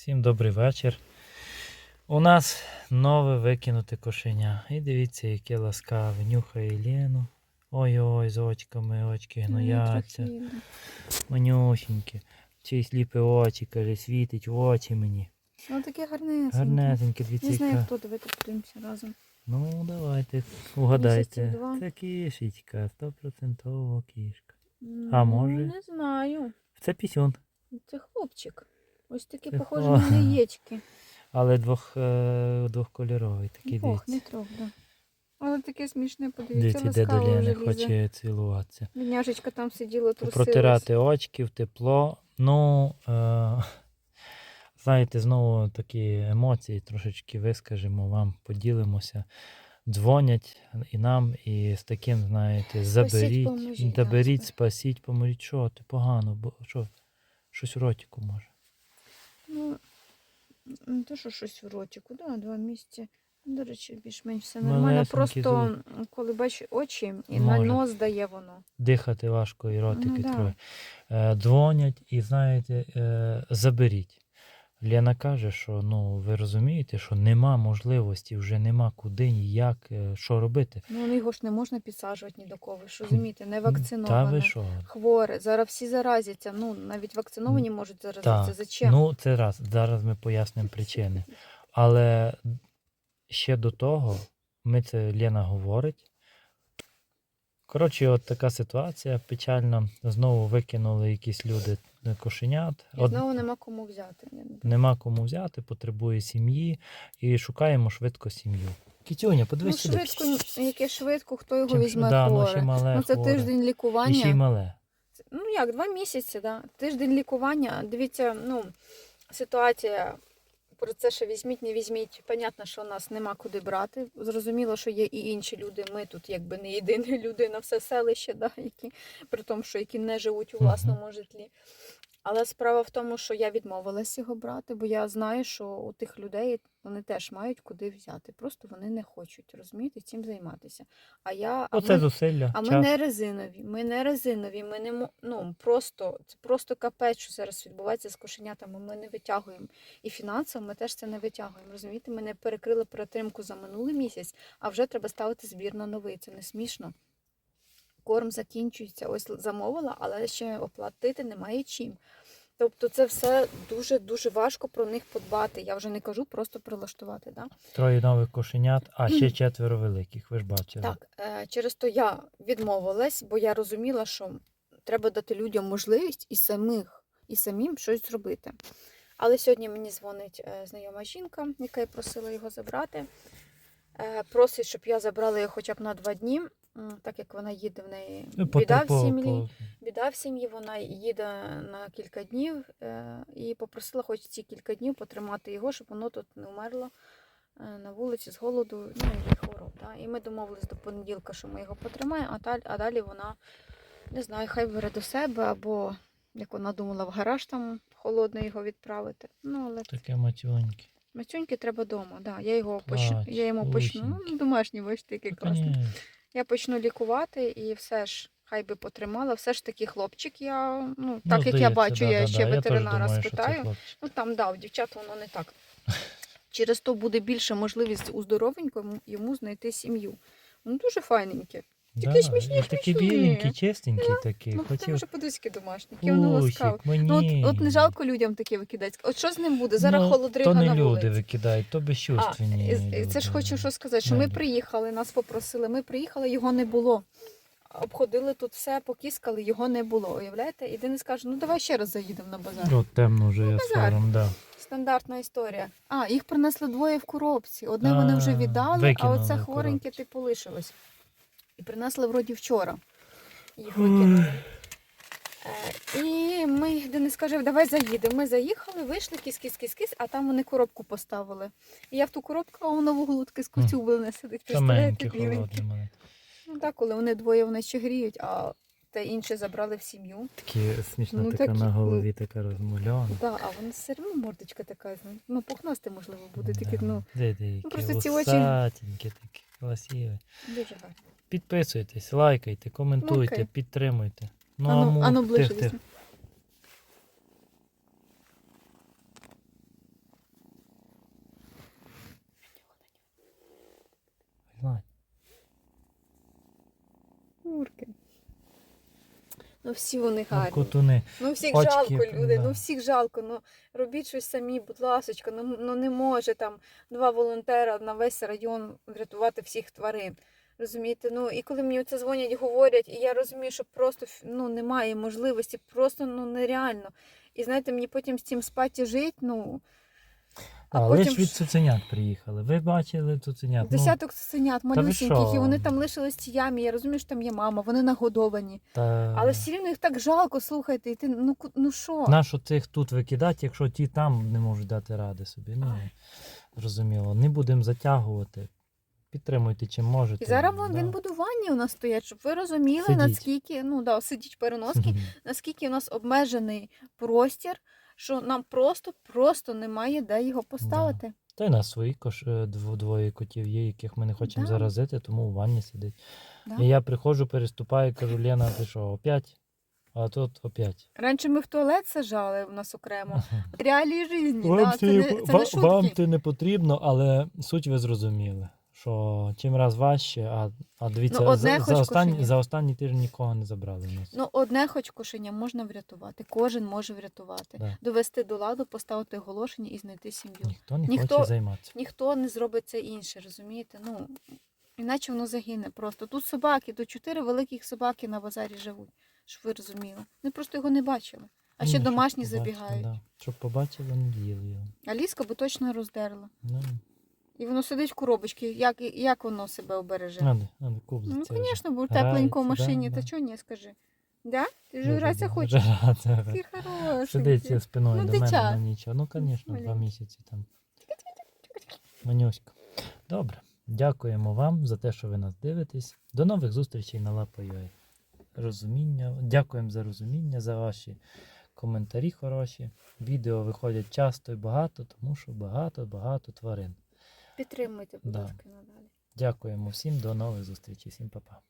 Всім добрий вечір. У нас нове викинуте кошеня. І дивіться, яке ласкаве. Нюхає Лену. Ой-ой, з очками, очки гнояться. Манюсінькі. Чи сліпе очі, каже, світить в очі мені. Ну таке гарнесеньке. Гарнесеньке, Не знаю, яка. хто давайте подивимося разом. Ну, давайте, угадайте. Два. Це кішечка, стопроцентово кішка. Ну, А може? Не знаю. Це пісюн, Це хлопчик. Ось такі похожі на яєчки. але двох, е, двохкольоровий. Такий Двох, не трьох, да. Але таке смішне, подивіться, Дивіться, де ласкаво вже лізе. хоче цілуватися. Бідняжечка там сиділа, трусилась. Протирати очки в тепло. Ну, е, знаєте, знову такі емоції трошечки вискажемо вам, поділимося. Дзвонять і нам, і з таким, знаєте, заберіть, поможіть, заберіть, спасіть, поможіть. Що ти погано, бо що? Щось у ротику може. Ну, не те, що щось в ротику, да, два місяці. До речі, більш-менш все Малесенький нормально. Просто зуб. коли бачиш очі, і на Може. нос дає воно. Дихати важко і ротики Ну, да. троє. Е, дзвонять і, знаєте, е, заберіть. Лена каже, що ну ви розумієте, що нема можливості, вже нема куди ніяк, е, що робити. Ну, його ж не можна підсаджувати ні до кого. ви ж розумієте, не Та ви вакциноване. що? Хворе. Зараз всі заразяться. Ну, навіть вакциновані можуть заразитися. Так, Зачем? ну це раз. Зараз ми пояснимо причини. Але ще до того, ми це Лена говорить. Коротше, от така ситуація печальна. Знову викинули якісь люди кошенят. І знову нема кому взяти. Нема кому взяти, потребує сім'ї і шукаємо швидко сім'ю. Кітюня, Ну, подивись сюди. швидко, яке швидко, хто його Чим- візьме да, ну, хворе. ще мале, Ну, це хворе. тиждень І ще й лікування. мале. Ну як, два місяці, да. Тиждень лікування. Дивіться, ну, ситуація. Про це, що візьміть, не візьміть. Понятно, що нас нема куди брати. Зрозуміло, що є і інші люди. Ми тут якби не єдині люди на все селище, да, які, при тому, що які не живуть у власному житлі. Але справа в тому, що я відмовилась його брати, бо я знаю, що у тих людей вони теж мають куди взяти. Просто вони не хочуть розумієте, цим займатися. А я а Оце ми- зусилля. а ми час. не резинові, ми не резинові, ми не ну, просто, це просто капець, що зараз відбувається з кошенятами. Ми не витягуємо. І фінансово ми теж це не витягуємо. Розумієте, ми не перекрили перетримку за минулий місяць, а вже треба ставити збір на новий. Це не смішно. Корм закінчується. Ось замовила, але ще оплатити немає чим. Тобто це все дуже-дуже важко про них подбати. Я вже не кажу просто прилаштувати. Да? Троє нових кошенят, а ще четверо великих. Ви ж бачили. Так, е, через то я відмовилась, бо я розуміла, що треба дати людям можливість і самих, і самим щось зробити. Але сьогодні мені дзвонить е, знайома жінка, яка я просила його забрати. Е, Просить, щоб я забрала його хоча б на два дні, так як вона їде в неї біда в сім'ї. Біда в сім'ї, вона їде на кілька днів е, і попросила хоч ці кілька днів потримати його, щоб воно тут не вмерло е, на вулиці з голоду ну, і хвороб. Да? І ми домовились до понеділка, що ми його потримаємо, а, далі, вона не знаю, хай бере до себе або як вона думала, в гараж там холодно його відправити. Ну, але Таке матюньке. Мацюньки треба вдома. Да. Я його почну, я йому почну. Ну, домашні, бачите, який Ну, класний. Я почну лікувати і все ж хай би потримала. Все ж таки хлопчик. Я ну Ну, так як я бачу, да, я да, ще да. Ветеринара я спитаю. Ну там да, у дівчат воно не так. Через то буде більше можливість у здоровенькому йому знайти сім'ю. Ну дуже файненьке. Такі Да, смішні, і Такі смішні. біленькі, чистенькі такі. Ну Хотів вже подиски домашні, які воно ласкаве. Мені. Ну от, от не жалко людям таке викидати. От що з ним буде? Зараз Ну, холодрига То не на люди викидають, то А, безчувственні. і- і це ж люди. хочу що сказати, що ми Люди. приїхали, нас попросили. Ми приїхали, його не було. Обходили тут все, покіскали, його не було. Уявляєте? І Денис каже, ну давай ще раз заїдемо на базар. От темно вже я базар. сфером, да. Стандартна історія. А, їх принесли двоє в коробці. Одне вони вже А, віддали, а викинули оце в хвореньке коробці. типу лишилось. І принесли вроді вчора. Їх викинули. Е, І ми, Денис каже, давай заїдемо. Ми заїхали, вийшли, кіс-кіс-кіс-кіс, а там вони коробку поставили. І я в ту коробку, а воно в з таке скоцюблене сидить. Представляєте. Ну так, коли вони двоє вони ще гріють, а та інше забрали в сім'ю. Такі смішно ну, така такі, на голові, ну, така розмальована. Так, а вона все одно мордочка така, ну пухнасти, можливо, буде. Да. Ну, Де, де, ну, просто ці очі. такі красиві. Дуже гарно. Підписуйтесь, лайкайте, коментуйте, ну, підтримуйте. Ну, ану, аму, ну, ану ближче тих, тих. Знать. Ну всі вони Ну, гарні. Котуни. Ну всіх Очки, жалко, люди, да. ну всіх жалко. Ну робіть щось самі, будь ласочка. Ну, ну не може там два волонтера на весь район врятувати всіх тварин. Розумієте? Ну і коли мені це дзвонять, говорять, і я розумію, що просто ну немає можливості, просто ну нереально. І знаєте, мені потім з цим спаті жити, ну А, А лиш потім від цуценят приїхали. Ви бачили цуценят? Ну, десяток цуценят, ви малюсеньких, і вони там лишились в ямі. Я розумію, що там є мама, вони нагодовані. та... Але все рівно їх так жалко, слухайте, і ти ну ну що? Нащо цих тут викидати, якщо ті там не можуть дати ради собі? Ну, зрозуміло. Не будемо затягувати. Підтримуйте, чим можете. І зараз да. в ванні у нас стоять, щоб ви розуміли, Сидіть. наскільки ну да, сидіть переноски, наскільки у нас обмежений простір, що нам просто просто немає де його поставити. Та й нас свої кош... е, двоє котів є, яких ми не хочемо Да. заразити, тому у ванні сидить. Да. І я приходжу, переступаю, кажу, Лена, ти що, опять? А тут опять. Раніше ми в туалет сажали у нас окремо. Реалії житті, Вам, да, це, не, це, не вам це не потрібно, але суть ви зрозуміли. Що чим раз важче, а, а дивіться, Ну, одне за, хоч за, останні, за останній тиждень нікого не забрали в нас. Ну, одне хоч кошеня можна врятувати, кожен може врятувати. Да. Довести до ладу, поставити оголошення і знайти сім'ю. Ніхто не ніхто- хоче займатися. Ніхто не зробить це інше, розумієте? Ну, іначе воно загине просто. Тут собаки, тут чотири великих собаки на базарі живуть, щоб ви розуміли. Ми просто його не бачили. А ще Ну, щоб домашні побачити, забігають. Да. Щоб побачили, не їли його. А ліска би точно роздерла. Ну, І воно сидить в коробочці. Як, як воно себе обереже? надо, надо Ну, звісно, бо тепленько в да, машині, да. та чого ні, скажи. Да? Ти ж гратися да, да, хочеш? Ти хороший. Сидить спиною Ну, до мене, дитя. ну нічого. Ну, звісно, два місяці там. Манюська. Добре. Дякуємо вам за те, що ви нас дивитесь. До нових зустрічей на Лапа.ua. Розуміння. Дякуємо за розуміння, за ваші коментарі хороші. Відео виходять часто і багато, тому що багато-багато тварин. Підтримуйте, будь Да. ласка, надалі. Дякуємо всім, до нових зустрічей. Всім па-па.